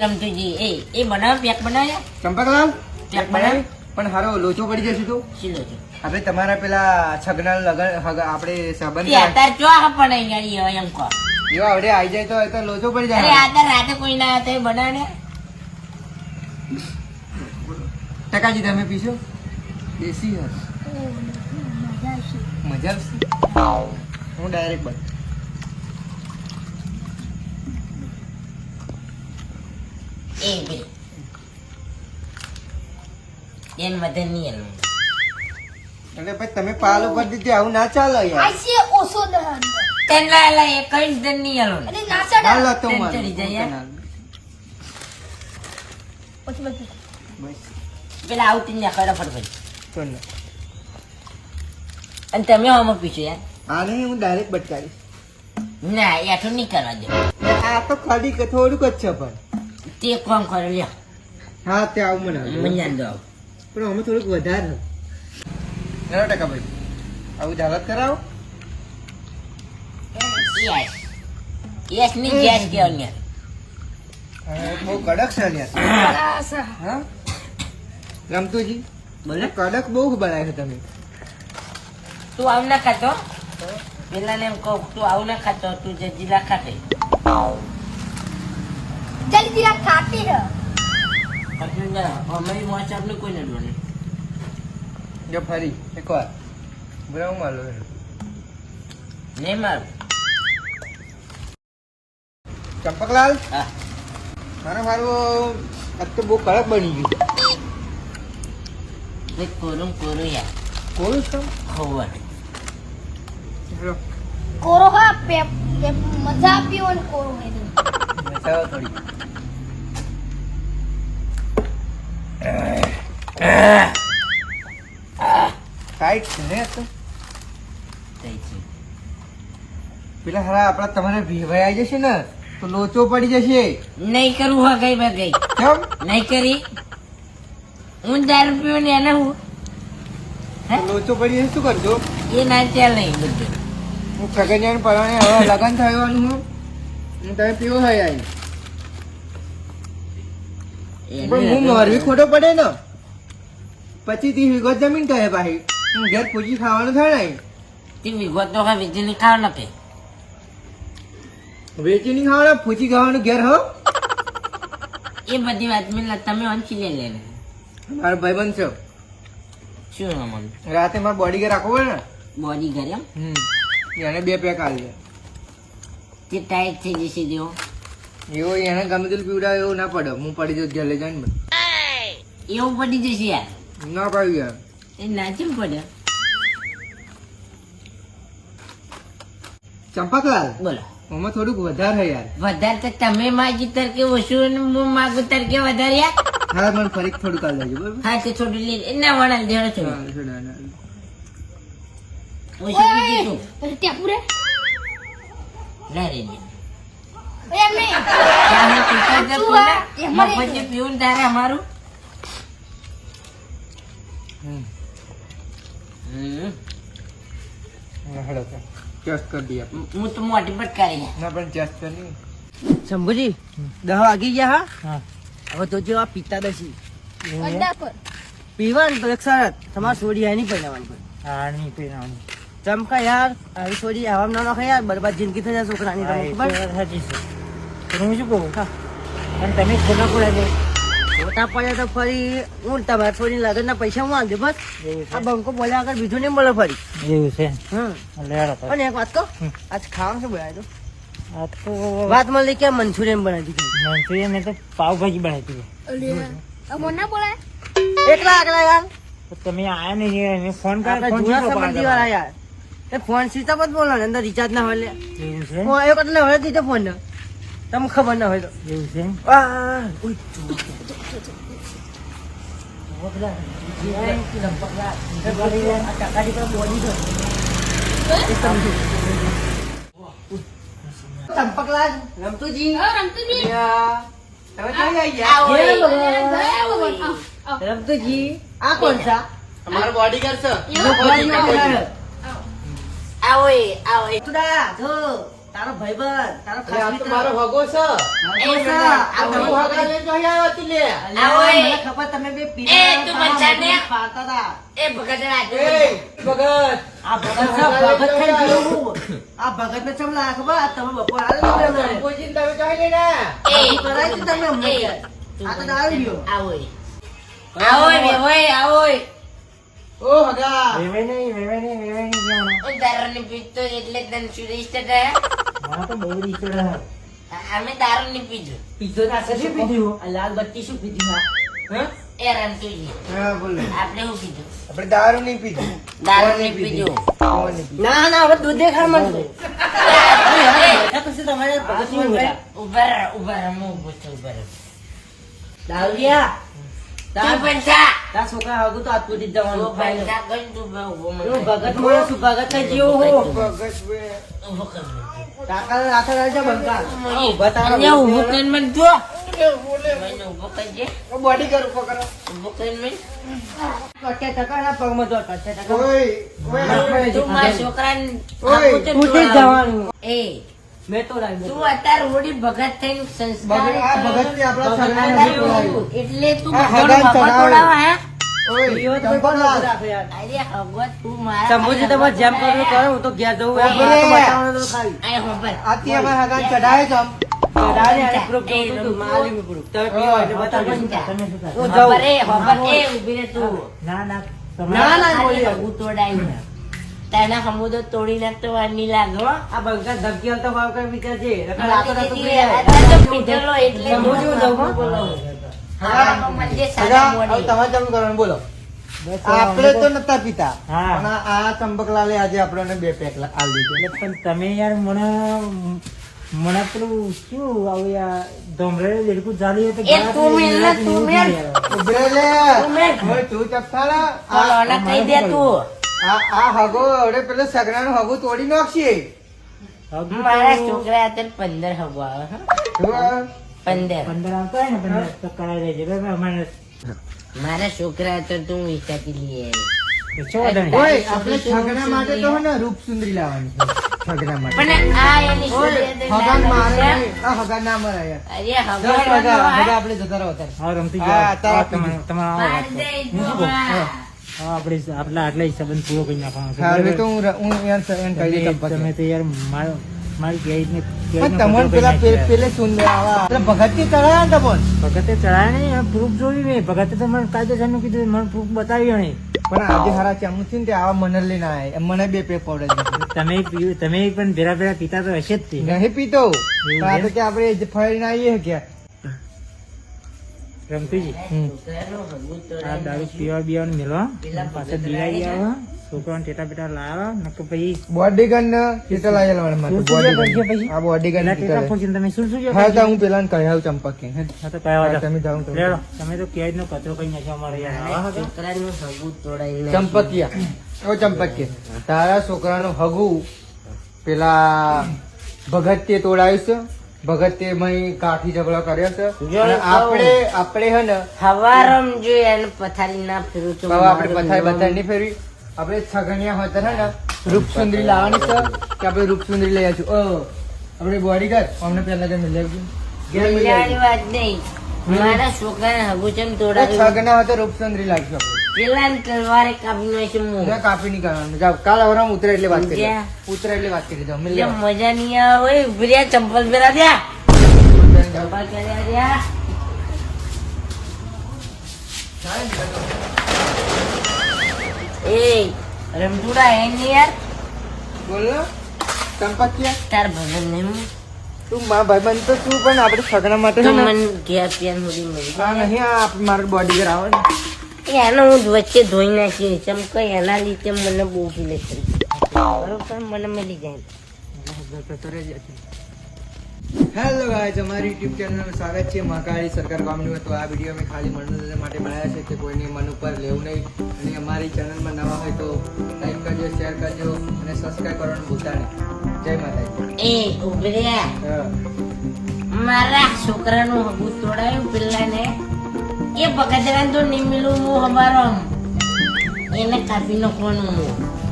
રમતુજી એ એ બનાવ પેક બનાવ્યા? ચંપકલાલ? પેક બનાવી પણ હારો લોચો પડી જશે તો? છે આપણે તમારા પેલા છગના લગન આપણે સંબંધ તે અત્યારે ચો પણ અહીંયા એમ કહો. એવા આવડે આવી જાય તો એ તો લોચો પડી અરે જાય આ રાતે કોઈ ના એ બનાવે. ટકાજી તમે પીશો? દેશી હર મજા આવશે? હું ડાયરેક્ટ બન. એન મદદ નહીં એનું એટલે ભાઈ તમે પાલ ઉપર દીધી આવું ના ચાલે યાર. આઈસી ઓછો દહન તેન એ કઈ અને તો મારું. ચડી જાય, પછી પછી. બસ. પેલા આવતી ને તો ના. અને તમે હોમવર્ક પીછો યાર? આને હું ડાયરેક્ટ બટકારીશ. ના એઠું નહીં કરવા દે. આ તો ખાલી થોડુંક જ છે પણ. તે કોમ કરો લ્યો. હા તે આવું મને. મંજાન દો પણ અમે થોડુંક વધારે ચાલો ટકા ભાઈ? આવું દાવત કરાવો. યસ યસની ગેસ કે અન્ય અને બહુ કડક છે અન્ય હા? રમતુજી બોલે. કડક બહુ બનાવે છે તમે. તું આવું ના ખાતો? પેલા ને એમ કહું તું આવું ના ખાતો તું જજીલા ખાતે. ચાલ દીરા ખાતી હે. પછી ના અમારી મોચ આપણે કોઈ નથી બને જો ફરી એકવાર. બ્રાઉન માલો નહીં મારું ચંપકલાલ? હા. મારે મારું આજ તો બહુ કડક બની ગયું. કોરું કોરું યાર. કોરું છો? ખબર. કોરો હા પે પે મજા પીઓ ને કોરો હે. મસાલો થોડી. ટાઈટ છે ને તો? પેલા હારા આપડા તમારે ભેવાઈ જશે ને તો લોચો પડી જશે. નહીં કરું હા ગઈ બે ગઈ. કેમ? નહીં કરી. હું દારૂ પીવું ને એને હું. હે? લોચો પડી જશે શું કરજો? એ ના ચાલે. નહીં બધું હું છગનિયાને પરણે હવે લગ્ન થવાનું હું હું તમે પીવો થઈ આવી પણ હું મારવી ખોટો પડે ને. પછી તી વિગત જમીન કહે ભાઈ. હું ઘેર પૂજી ખાવાનું થાય ને તી વિગત તો કાંઈ વેચી નહીં ખાવા નથી વેચી નહીં ખાવાના પૂછી ખાવાનું ઘેર હો. એ બધી વાત મેં તમે વાંચી લે લે. મારો ભાઈબંધ બનશો. શું રાતે મારે બોડી કે રાખવો પડે ને. બોડી ઘરે એમ? હમ. એને બે પેક આલી તે ટાઈટ થઈ જશે જેવો એવો એને ગમે તેલ પીવડાવે એવું ના પડે. હું પડી જાઉં ઘેર લઈ જાય ને એવું પડી જશે યાર. ના પાડ્યું યાર. એ ના કેમ પડે? ચંપકલાલ બોલો. આમાં થોડુંક વધારે યાર. વધારે તો તમે માગી તરકે ઓછું અને હું માગું તરકે વધારે યાર? હા મને ફરી થોડુંક આલ લેજો બરોબર? હા તે થોડું લઈ ના વણાલ દેડો છો પીજે તું પછી ત્યાં પૂરે? રે નહીં. શું પીવું તારે અમારું? કરી શંભુજી દહ વાગી ગયા હા. હા. હવે તો જો આ પીતા દસી પીવાનું તો એક સરસ તમારે સોડી આની પહેરવાનું હા નહીં પીવાનું. ચમકા યાર આવી છોડી આવા ના નાખે યાર બરબાદ જિંદગી થઈ જાય છોકરાની તમને ખબર? હું શું કહું? હા. અને તમે ખોટા પડ્યા છો. ખોટા પડ્યા તો ફરી હું તમારા છોડી લગન ના પૈસા હું આંધે બસ. આ બંકો બોલ્યા આગળ બીજું નહીં મળે ફરી. એવું છે. અને એક વાત કહો? આજ ખાવાનું શું બનાવ્યું તો વાત મળી કે મંચુરિયન બનાવી દીધું? મંચુરિયન તો પાવભાજી બનાવી દીધી. અલે આ મોન ના બોલાય એકલા આગલા યાર. તમે આયા નહીં ફોન સંબંધી વાળા યાર. એ ફોન સ્વિચ ઓફ જ બોલો ને અંદર રિચાર્જ ના હોય લે. એવું છે? ફોન હોય એટલે હવે દીધો ફોન ને. તમને ખબર ના હોય તો. એવું છે? ચંપકલાલ રમતુજી. રમતુજી. તમે. હે આ કોણ સા અમારો બોડીગાર્ડ બોલાવે. આવો એ, આવો એ. તુડા, જો, તારો ભાઈબંધ, તારો ખાસ તો મિત્ર. મારો ભગો છે એ છે. આ તો હું લે હગા છે. લઈને તો લે આવો એ. મને ખબર તમે બે એ, તું બચ્ચાને. ખાતા એ ભગત રાજુ. એ ભગત આ ભગત છે, ભગત થઈ ગયું. આ ભગતને ચમ લાયા ખબર? આ તમે બપોર આલે ને. કોઈ ચિંતા તમે લે ને એ, કરાય તમે અમને. આ તો દારૂ લ્યો. આવો એ. આવો એ, આવો એ. ઓ હગા વેવાય નહીં, વેવાય નહીં, વેવાય નહીં કહેવાનું. હું દારૂની પીતો એટલે તને સુરેશ ટકા. મારે તો બહુ રીત હે અમે દારૂ નહીં પીધું પીધો ના છે, શું પીધું? આ લાલ બત્તી શું પીધી હા? હા? એ રમતુજી હા બોલો આપણે શું પીધું આપણે દારૂ નહીં પીધું દારૂ નહીં પીધું? ના ના હવે દૂધ મને એ, ઉભર ઊભા. ઊભા રહો, હું ઊભો છું, ઊભા રહો. દારૂડિયા. તાર- છોકરા તો જ જવાનું. તું ભગત માણસ ભગત ભગત બે. બંકા. તારા અહીંયા કરીને મને જો. કરજે. બોડી કર ઊભો કરો કરીને મને. પગમાં જો, ટકા. ઓય ઓય છોકરાને જવાનું. એ મેં તો લાવી તું અત્યારે ઓડી ભગત થઈને સંસ્કાર ભગત- આ ભગતથી આપણા બોલાવ્યું. એટલે તું ભગવાન ભગવાન હે? ના ના ના, ના, બોલી બોલી. હગું તોડાઈને. તને હમુદો તોડી નાખતો વાર નહીં લાગે આ બંકા ધમકી તો ભાવ કઈ વિચાર છે નકર આ આ તો નતું પી અત્યારે તો પીધેલો એટલે હું જેવું જાઉં, હો? બોલાવું. હગા, હા, મને હગા, હવે મોઢે. તમારે ચાલુ બોલો આપણે તો નતા પીતા પણ આ- ચંબકલાલે આજે આપણને બે પેક આવી દીધું એટલે પણ તમે યાર મને મને પેલું શું આવું યાર ધોમરે લેડકું ચાલી હોય તો એ તું મેલ ને, તું મેલ. ઉભરે લે ઉમેર. હવે તું ચપસાડા આ ઓલા કહી દે તું. આ આ હગો હવે પેલો સગડાનું હગું તોડી નાખશે. મારા છોકરા અત્યારે પંદર હગો આવે પંદર. પંદર આવતો હોય ને પંદર તો કરાવી દેજે. બરાબર અમારે મારા છોકરા તો તું વિચારી લઈએ આપણે છગડા માટે તો ને રૂપ સુંદરી લાવવાની છગડા માટે. પણ આ એની છોકરી મારે આ હગાન ના મરાય. યાર. હગો ચાલ હગા, હગા આપણે જતા રહો અત્યારે. હા રમતી હા, જાઓ. તારા આવો. હા, આપણે આટલા સંબંધ પૂરો કરી નાખવાનો છે. હવે તો હું હું યાર સ- કહી દઈશ તમે તો યાર મારો મારી કેરીને પણ તમને પેલા. પેલે સુંદર આવા. ભગતથી ચડાયા ને તમને ભગતે ચડાયા નહીં પ્રૂફ જોયું મેં ભગતે તો મને કાયદેસરનું કીધું મને પ્રૂફ બતાવ્યું નહીં. પણ આજે હારા ચામું છે ને તે આવા મને લઈને આયા મને બે પે પડે તમે તમે પણ ભેરા ભેરા પીતા તો હશે જ તે. નહીં પીતો. આપડે તો આપણે જે આવીએ કે રમતીજી આ દારૂ પીવા બીવાનું મેળવા. પાછા લાવી આવા. છોકરાને ટેટા બેટા લાવા. પછી બોડીગાર્ડ ને કેટલા લાગેલા મને માથે? શું શું કરજો પછી? આ બોડીગાર્ડ ને પેલા ટેટા તમે શું શું જો હા તો હું પેલા કહ્યા આવું ચંપક કે હા તો કયા હા, તમે જાઓ તો. લેડો. તમે તો કેજ નો કચરો કઈ નાખ્યો અમારે યાર? છોકરાનું હગું તોડાઈને ચંપકિયા. ઓ ચંપકિયા. તારા છોકરાનું હગુ પેલા ભગત તે તોડાયું છે? ભગત તે મય કાઠી ઝઘડો કર્યો છે. આપણે આપણે હે ને હવારમ જો એને પથારી ના ફેરવું તો આપણે પથારી બથારી નહીં ફેરવી. આપણે છગણિયા હોય હે ને રૂપસુંદરી લાવવાની છે કે આપણે રૂપસુંદરી લઈ આવીશું. ઓ આપણે બોડી કર અમને પહેલા તમે મિલી આવજો. વાત નહીં. મારા છોકરાને હગું ચમ એ તોડાવ્યું. છગના હોતા રૂપસુંદરી લાગશે આપણે. પેલા તલવારે કાપી નાખ્યું હું. ના કાપી નહીં કરવાનું. જાઓ કાલ હવારમાં ઉતરે એટલે વાત કરીએ જ્યાં. ઉતરે એટલે વાત કરી જાઓ. મિલ જે મજા નહીં આવે હોય ઊભી રહ્યા ચંપલ પહેરા દ્યા ચંપલ પહેર્યા દ્યા એ રમતુડા હે ને યાર. બોલ. ચંપકિયા તાર ભગન ને હું. તું મારા ભાઈબંધ તો તું પણ આપણે સગડા માટે તો છે ને મને ઘેર મળી આ નહીં આ આવે ને. એને હું વચ્ચે ધોઈ નાખી ચમ કઈ એના લીધે મને બહુ ફીલે છે. બરોબર? મને મળી જાય. હેલો ગાઈઝ અમારી યુટ્યુબ ચેનલમાં સ્વાગત છે. મહાકાળી સરકાર ગામની તો આ વીડિયો અમે ખાલી મનોરંજન માટે બનાવ્યા છે કે કોઈની મન ઉપર લેવું નહીં. અને અમારી ચેનલમાં નવા હોય તો લાઈક કરજો શેર કરજો અને સબસ્ક્રાઈબ કરવાનું ભૂલતા નહીં. જય માતાજી. એ ઊભી મારા છોકરાનું હગું તોડાયું પેલાને. એ બગદરાને તો નહીં મિલું હું હવારો એને કાપી નાખવાનું. હું